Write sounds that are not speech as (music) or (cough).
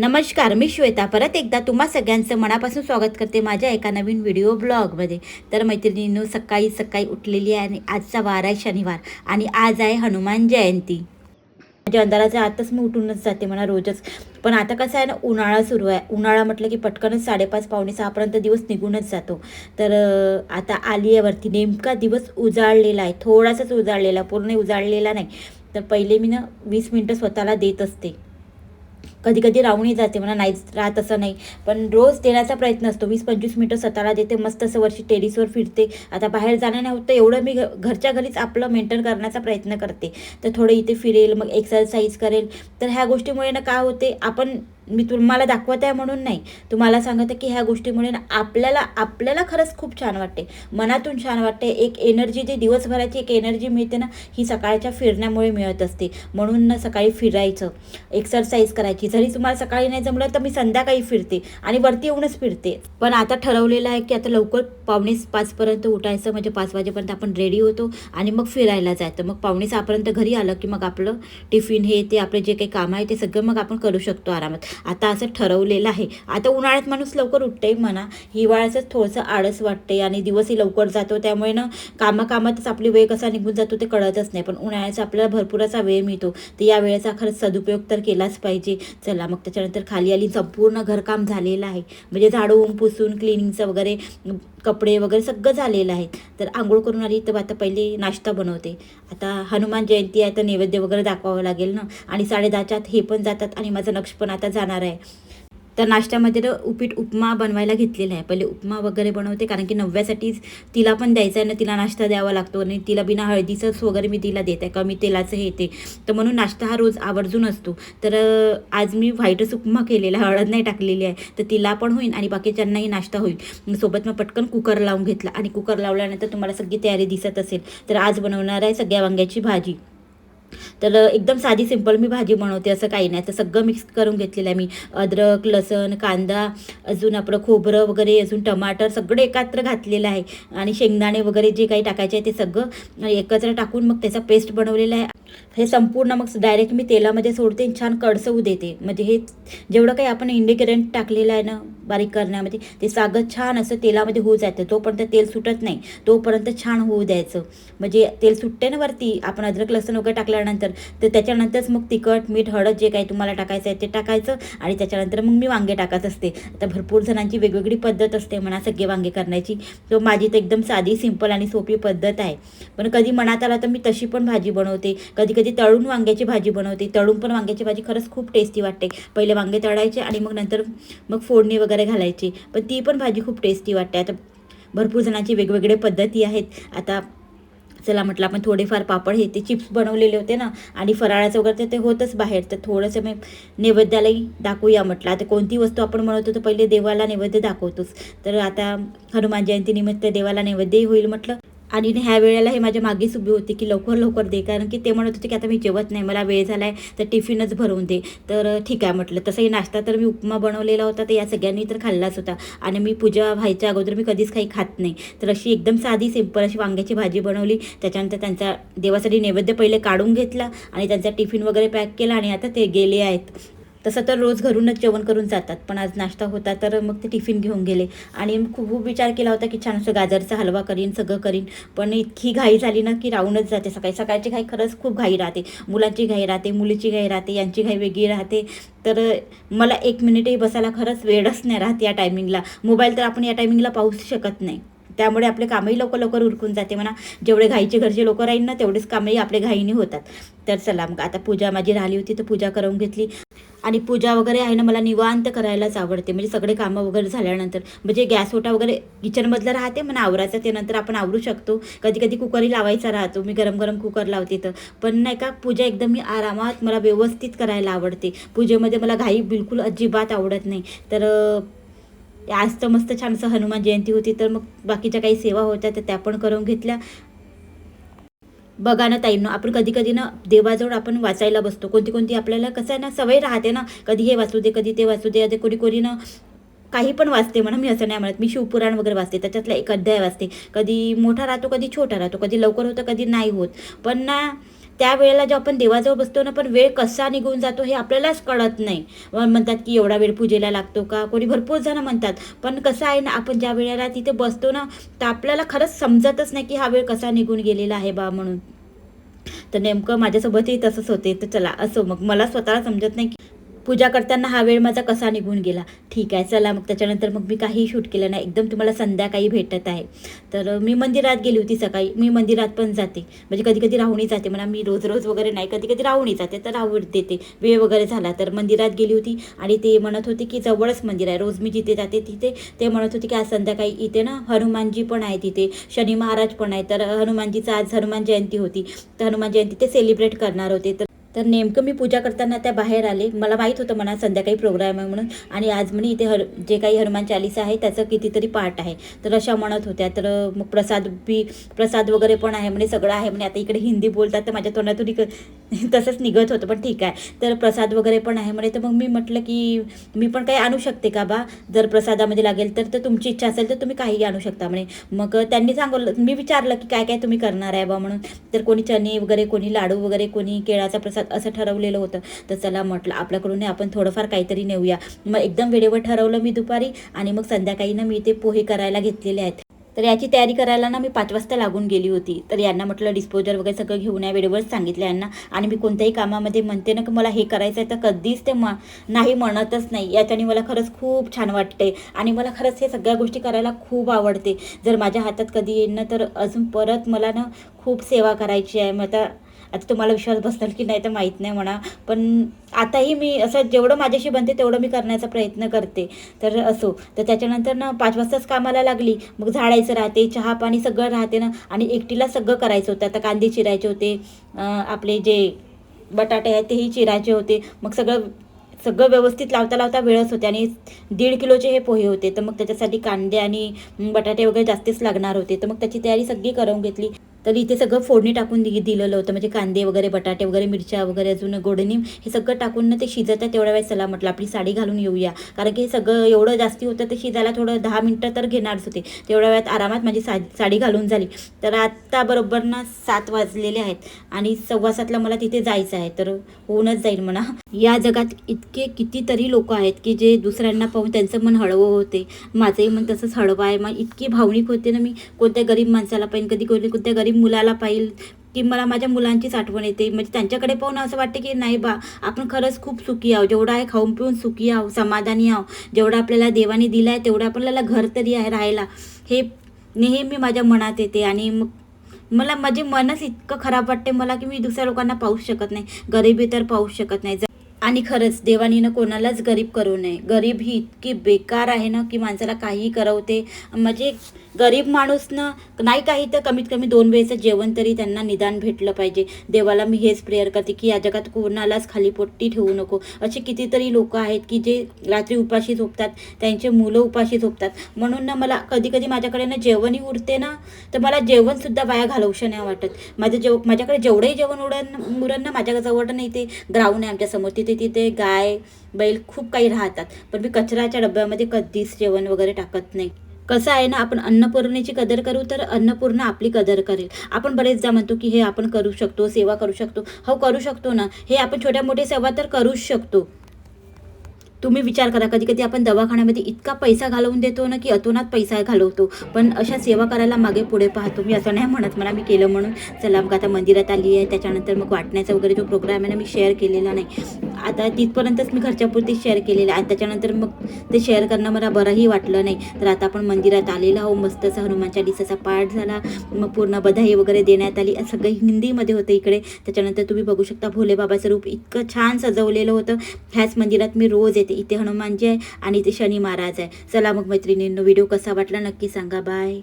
नमस्कार मी श्वेता. परत एकदा तुम्हा सगळ्यांचं मनापासून स्वागत करते माझ्या एका नवीन व्हिडिओ ब्लॉगमध्ये. तर मैत्रिणींनो सकाळी सकाळी उठलेली आहे आणि आजचा वार आहे शनिवार आणि आज आहे हनुमान जयंती. माझ्या अंधाराच्या आतच मी उठूनच जाते म्हणा रोजच. पण आता कसं आहे ना उन्हाळा सुरू आहे. उन्हाळा म्हटलं की पटकनच साडेपाच पावणे सहापर्यंत दिवस निघूनच जातो. तर आता आली आहे वरती. नेमका दिवस उजाळलेला आहे. थोडासाच उजाळलेला पूर्ण उजाळलेला नाही. तर पहिले मी ना वीस मिनटं स्वतःला देत असते. कधी कधी राहूनही जाते म्हणा नाहीच राहत असं नाही. पण रोज देण्याचा प्रयत्न असतो. वीस पंचवीस मिनटं स्वतःला देते मस्त असं वर्षी टेरिसवर फिरते. आता बाहेर जाणं नाही होत एवढं मी घ- घरच्या घरीच आपलं मेंटेन करण्याचा प्रयत्न करते. तर थोडं इथे फिरेल मग एक्सरसाइज करेल. तर ह्या गोष्टीमुळे ना काय होते आपण मी तुम्हाला दाखवत आहे म्हणून नाही. तुम्हाला सांगते की ह्या गोष्टीमुळे आपल्याला आपल्याला खरंच खूप छान वाटते. मनातून छान वाटते. एक एनर्जी जी दिवसभराची एक एनर्जी मिळते ना ही सकाळच्या फिरण्यामुळे मिळत असते. म्हणून ना सकाळी फिरायचं एक्सरसाइज करायची. जरी तुम्हाला सकाळी नाही जमलं तर मी संध्याकाळी फिरते आणि वरती येऊनच फिरते. पण आता ठरवलेलं आहे की आता लवकर पावणे पाचपर्यंत उठायचं. म्हणजे पाच वाजेपर्यंत आपण रेडी होतो आणि मग फिरायला जायचं. मग पावणे सहापर्यंत घरी आलं की मग आपलं टिफिन हे ते आपले जे काही काम आहे ते सगळं मग आपण करू शकतो आरामात. आता असं ठरवलेलं आहे. आता उन्हाळ्यात माणूस लवकर उठते म्हणा. हिवाळ्याचंच थोडंसं आळस वाटते आणि दिवसही लवकर जातो. त्यामुळे ना कामाकामातच आपली वेळ कसा निघून जातो ते कळतच नाही. पण उन्हाळ्याचा आपल्याला भरपूर असा वेळ मिळतो. तर या वेळेचा खरंच सदुपयोग तर केलाच पाहिजे. चला मग त्याच्यानंतर खाली आली. संपूर्ण घरकाम झालेलं आहे. म्हणजे झाडून पुसून क्लिनिंगचं वगैरे कपडे वगैरे सगळं झालेलं आहे. तर आंघोळ करून आली तर आता पहिले नाश्ता बनवते. आता हनुमान जयंती आहे तर नैवेद्य वगैरे दाखवावं लागेल ना. आणि साडे दहाच्यात हे पण जातात आणि माझं नक्ष पण आता जाणार आहे. तर नाश्त्यामध्ये तर उपीट उपमा बनवायला घेतलेला आहे. पहिले उपमा वगैरे बनवते कारण की नव्यासाठीच तिला पण द्यायचं आहे ना तिला नाश्ता द्यावा लागतो आणि तिला बिना हळदीचंच वगैरे मी तिला देत आहे कमी तेलाचं हे ते. तर म्हणून नाश्ता हा रोज आवर्जून असतो. तर आज मी व्हाईटच उपमा केलेला हळद नाही टाकलेली आहे. तर तिला पण होईल आणि बाकीच्यांनाही नाश्ता होईल. सोबत मग पटकन कुकर लावून घेतला आणि कुकर लावल्यानंतर तुम्हाला सगळी तयारी दिसत असेल. तर आज बनवणार आहे सगळ्या वांग्याची भाजी. तर एकदम साधी सिंपल मी भाजी बनवते असं काही नाही. तर सगळं मिक्स करून घेतलेलं आहे मी. अद्रक लसण कांदा अजून आपलं खोबरं वगैरे अजून टमाटर सगळं एकत्र घातलेलं आहे. आणि शेंगदाणे वगैरे जे काही टाकायचे आहे ते सगळं एकत्र टाकून मग त्याचा पेस्ट बनवलेला आहे. हे संपूर्ण मग डायरेक्ट मी तेलामध्ये सोडते आणि छान कडसवू देते. म्हणजे हे जेवढं काही आपण इंडिग्रेंट टाकलेलं आहे ना बारीक करण्यामध्ये ते सागं छान असं तेलामध्ये होऊ जातं तोपर्यंत तेल सुटत नाही तोपर्यंत छान होऊ द्यायचं. म्हणजे तेल सुटते ना वरती आपण अद्रक लसूण वगैरे टाकल्यानंतर तर त्याच्यानंतरच मग तिखट मीठ हळद जे काही तुम्हाला टाकायचं आहे ते टाकायचं आणि त्याच्यानंतर मग मी वांगे टाकत असते. आता भरपूर जणांची वेगवेगळी पद्धत असते म्हणा सगळे वांगे करण्याची. तर माझी तर एकदम साधी सिंपल आणि सोपी पद्धत आहे. पण कधी मनात आला तर मी तशी पण भाजी बनवते. कधी कधी तळून वांग्याची भाजी बनवते. तळून पण वांग्याची भाजी खरंच खूप टेस्टी वाटते. पहिले वांगे तळायचे आणि मग नंतर मग फोडणी वगैरे घालायची. पण ती पण भाजी खूप टेस्टी वाटते. आता भरपूर जणांची वेगवेगळे पद्धती आहेत. आता चला म्हटलं आपण थोडेफार पापड हे ते चिप्स बनवलेले होते ना आणि फराळाचं वगैरे ते- ते होतच बाहेर. तर थोडंसं मी नैवेद्यालाही दाखवूया म्हटलं. आता कोणती वस्तू आपण म्हणतो तर पहिले देवाला नैवेद्य दाखवतोच. तर आता हनुमान जयंतीनिमित्त देवाला नैवेद्यही होईल म्हटलं. आणि ह्या वेळेला हे माझ्या मागेच उभी होती की लवकर लवकर दे. कारण की ते म्हणत होते की आता मी जेवत नाही मला वेळ झाला आहे तर टिफिनच भरवून दे. तर ठीक आहे म्हटलं. तसंही नाश्ता तर मी उपमा बनवलेला होता तर या सगळ्यांनी तर खाल्लाच होता. आणि मी पूजा व्हायच्या अगोदर मी कधीच काही खात नाही. तर अशी एकदम साधी सिंपल अशी वांग्याची भाजी बनवली. त्याच्यानंतर त्यांचा देवासाठी नैवेद्य पहिले काढून घेतला आणि त्यांचा टिफिन वगैरे पॅक केला आणि आता ते गेले आहेत. तसं तर रोज घरूनच जेवण करून जातात पण आज नाश्ता होता तर मग ते टिफिन घेऊन गेले. आणि खूप खूप विचार केला होता की छान असं गाजरचा हलवा करीन सगळं करीन पण इतकी घाई झाली ना की राहूनच जाते. सकाळी सकाळची घाई खरंच खूप घाई राहते. मुलांची घाई राहते मुलीची घाई राहते यांची घाई वेगळी राहते. तर मला एक मिनिटही बसायला खरंच वेळच नाही राहत या टायमिंगला मोबाईल तर आपण या टायमिंगला पाहूच शकत नाही. त्यामुळे आपले कामही लवकर लवकर उरकून जाते म्हणा. जेवढे घाईचे घरचे लोक राहील ना तेवढेच कामही आपले घाईने होतात. तर चला मग आता पूजा माझी राहिली होती तर पूजा करून घेतली. आणि पूजा वगैरे आहे ना मला निवांत करायलाच आवडते. म्हणजे सगळे कामं वगैरे झाल्यानंतर म्हणजे गॅस ओटा वगैरे किचनमधलं राहते म्हणा आवरायचं ते नंतर आपण आवरू शकतो. कधी कधी कुकरही लावायचा राहतो. मी गरम गरम कुकर लावते तर. पण नाही का पूजा एकदम मी आरामात मला व्यवस्थित करायला आवडते. पूजेमध्ये मला घाई बिलकुल अजिबात आवडत नाही. तर आज तर मस्त छानसं हनुमान जयंती होती तर मग बाकीच्या काही सेवा होत्या तर त्या पण करून घेतल्या. बघा ना ताईंनो आपण कधी कधी ना देवाजवळ आपण वाचायला बसतो. कोणती कोणती आपल्याला कसं आहे ना सवय राहते ना कधी हे वाचू दे कधी ते वाचू दे अरे कोणी कोणी ना काही पण वाचते म्हणा मी असं नाही म्हणत. मी शिवपुराण वगैरे वाचते त्याच्यातला एक अध्याय वाचते. कधी मोठा राहतो कधी छोटा राहतो कधी लवकर होतं कधी नाही होत. पण ना त्यावेळेला जेव्हा आपण देवाजवळ बसतो ना पण वेळ कसा निघून जातो हे आपल्यालाच कळत नाही. म्हणतात की एवढा वेळ पूजेला लागतो का? कोणी भरपूर जण म्हणतात पण कसं आहे ना आपण ज्या वेळेला तिथे बसतो ना तर आपल्याला खरंच समजतच नाही की हा वेळ कसा निघून गेलेला आहे बा म्हणून. तर नेमकं माझ्यासोबतही तसंच होते तर चला असो मग. मला स्वतःला समजत नाही की पूजा करताना हा वेळ माझा कसा निघून गेला? ठीक आहे चला मग त्याच्यानंतर मग मी काही शूट केलं नाही. एकदम तुम्हाला संध्याकाळी भेटत आहे. तर मी मंदिरात गेली होती सकाळी. मी मंदिरात पण जाते. म्हणजे कधी कधी राहुणी जाते म्हणा मी रोज रोज वगैरे नाही. कधी कधी राहुणी जाते तर राहू देते. वेळ वगैरे झाला तर मंदिरात गेली होती आणि ते म्हणत होते की जवळच मंदिर आहे. रोज मी जिथे जाते तिथे ते म्हणत होते की आज संध्याकाळी इथे ना हनुमानजी पण आहे तिथे. शनी महाराज पण आहे. तर हनुमानजीचं आज हनुमान जयंती होती. तर हनुमान जयंती ते सेलिब्रेट करणार होते. तर तर नेमकं मी पूजा करताना त्या बाहेर आले. मला माहीत होतं म्हणा संध्याकाळी प्रोग्राम आहे म्हणून. आणि आज म्हणे इथे हर जे काही हनुमान चालीसा आहे त्याचं कितीतरी पाठ आहे. तर अशा म्हणत होत्या. तर मग प्रसाद बी प्रसाद वगैरे पण आहे म्हणे सगळं आहे म्हणे. आता इकडे हिंदी बोलतात तर माझ्या तोंडातून इक (laughs) तसंच निघत होतं पण ठीक आहे. तर प्रसाद वगैरे पण आहे म्हणे. तर मग मी म्हटलं की मी पण काही आणू शकते का बा? जर प्रसादामध्ये लागेल तर तर तुमची इच्छा असेल तर तुम्ही काहीही आणू शकता म्हणे. मग त्यांनी सांगलं मी विचारलं की काय काय तुम्ही करणार आहे बा म्हणून. तर कोणी चणे वगैरे कोणी लाडू वगैरे कोणी केळाचा प्रसाद असं ठरवलेलं होतं. तर चला म्हटलं आपल्याकडून आपण थोडंफार काहीतरी नेऊया. मग एकदम वेळेवर ठरवलं मी दुपारी आणि मग संध्याकाळी ना मी ते पोहे करायला घेतलेले आहेत. तर याची तयारी करायला ना मी पाच वाजता लागून गेली होती. तर यांना म्हटलं डिस्पोजर वगैरे सगळं घेऊन या वेळेवरच सांगितलं यांना. आणि मी कोणत्याही कामामध्ये म्हणते ना की मला हे करायचं आहे तर कधीच ते म नाही म्हणतच नाही. याच्याने मला खरंच खूप छान वाटते. आणि मला खरंच हे सगळ्या गोष्टी करायला खूप आवडते. जर माझ्या हातात कधी येईन ना तर अजून परत मला ना खूप सेवा करायची आहे. मग आता आता तुम्हाला विश्वास बसेल की नाही तर माहीत नाही म्हणा. पण आताही मी असं जेवढं माझ्याशी बनते तेवढं मी करण्याचा प्रयत्न करते. तर असो. तर त्याच्यानंतर ना पाच वाजताच कामाला लागली. मग झाडायचं राहते चहा पाणी सगळं राहते ना. आणि एकटीला सगळं करायचं होतं. आता कांदे चिरायचे होते आपले जे बटाटे आहेत तेही चिरायचे होते. मग सगळं सगळं व्यवस्थित लावता लावता वेळच होते. आणि दीड किलोचे हे पोहे होते. तर मग त्याच्यासाठी कांदे आणि बटाटे वगैरे जास्तीच लागणार होते. तर मग त्याची तयारी सगळी करून घेतली. तर इथे सगळं फोडणी टाकून दि दिलेलं होतं. म्हणजे कांदे वगैरे बटाटे वगैरे मिरच्या वगैरे अजून गोडणीम हे सगळं टाकून ना ते शिजत आहे तेवढ्या वेळेस. चला म्हटलं आपली साडी घालून येऊया. कारण की हे सगळं एवढं जास्ती होतं ते शिजायला थोडं दहा मिनटं तर घेणारच होते. तेवढ्या वेळात आरामात माझी सा साडी घालून झाली. तर आत्ता बरोबर ना सात वाजलेले आहेत. आणि सव्वा सातला मला तिथे जायचं आहे. तर होऊनच जाईल म्हणा. या जगात इतके कितीतरी लोक आहेत की जे दुसऱ्यांना पाहून त्यांचं मन हळवं होते. माझंही मन तसंच हळवं आहे. मग इतकी भावनिक होते ना मी. कोणत्या गरीब माणसाला पण कधी कोणी कोणत्या गरीब मुलाला पाहिजे की मला माझ्या मुलांचीच आठवण येते. म्हणजे त्यांच्याकडे पाहून असं वाटते की नाही बा आपण खरंच खूप सुखी आहो जेवढं आहे खाऊन पिऊन सुखी आहो समाधानी आहो जेवढं आपल्याला देवाने दिलं आहे तेवढं आपल्याला घर तरी आहे राहायला. हे नेहमी माझ्या मनात येते आणि मग मला माझे मनच इतकं खराब वाटते मला की मी दुसऱ्या लोकांना पाहूच शकत नाही. गरिबी तर पाहूच शकत नाही. आणि खरंच देवानीनं कोणालाच गरीब करू नये. गरीब ही इतकी बेकार आहे ना की माणसाला काहीही करवते. म्हणजे गरीब माणूसनं नाही काही तर कमीत कमी दोन वेळेचं जेवण तरी त्यांना निदान भेटलं पाहिजे. देवाला मी हेच प्रेयर करते की या जगात कोणालाच खाली पोट्टी ठेवू नको. असे कितीतरी लोक आहेत की जे रात्री उपाशी झोपतात त्यांचे मुलं उपाशी झोपतात. म्हणून ना मला कधी कधी माझ्याकडे ना जेवणही उरते ना तर मला जेवणसुद्धा वाया घालवशं नाही वाटत. माझं जेव माझ्याकडे जेवढंही जेवण उडन उरण ना माझ्या जवळ नाही ते ग्राउंड आहे आमच्यासमोर तिथे तिथे गाय बैल खूप काही राहतात. पण मी कचऱ्याच्या डब्यामध्ये कधीच जेवण वगैरे टाकत नाही. कसं आहे ना आपण अन्नपूर्णेची कदर करू तर अन्नपूर्ण आपली कदर करेल. आपण बरेचदा म्हणतो की हे आपण करू शकतो सेवा करू शकतो. हो करू शकतो ना. हे आपण छोट्या मोठ्या सेवा तर करूच शकतो. तुम्ही विचार करा कधी कधी आपण दवाखान्यामध्ये इतका पैसा घालवून देतो ना की अतोनात पैसा घालवतो. पण अशा सेवा करायला मागे पुढे पाहतो. मी असं नाही म्हणत मला मी केलं म्हणून. चला मग आता मंदिरात आली आहे त्याच्यानंतर मग वाटण्याचा वगैरे जो प्रोग्राम आहे ना मी शेअर केलेला नाही. आता तिथपर्यंतच मी घरच्यापुरती शेअर केलेलं आहे. आणि त्याच्यानंतर मग ते शेअर करणं मला बरंही वाटलं नाही. तर आता आपण मंदिरात आलेलो आहो मस्त असं हनुमान चालिसाचा पाठ झाला. मग पूर्ण बधाई वगैरे देण्यात आली. असं सगळं हिंदीमध्ये होतं इकडे. त्याच्यानंतर तुम्ही बघू शकता भोले बाबाचं रूप इतकं छान सजवलेलं होतं. ह्याच मंदिरात मी रोज येते इथे हनुमानजी आहे आणि इथे शनी महाराज आहे. चला मग मैत्रिणींनो व्हिडिओ कसा वाटला नक्की सांगा. बाय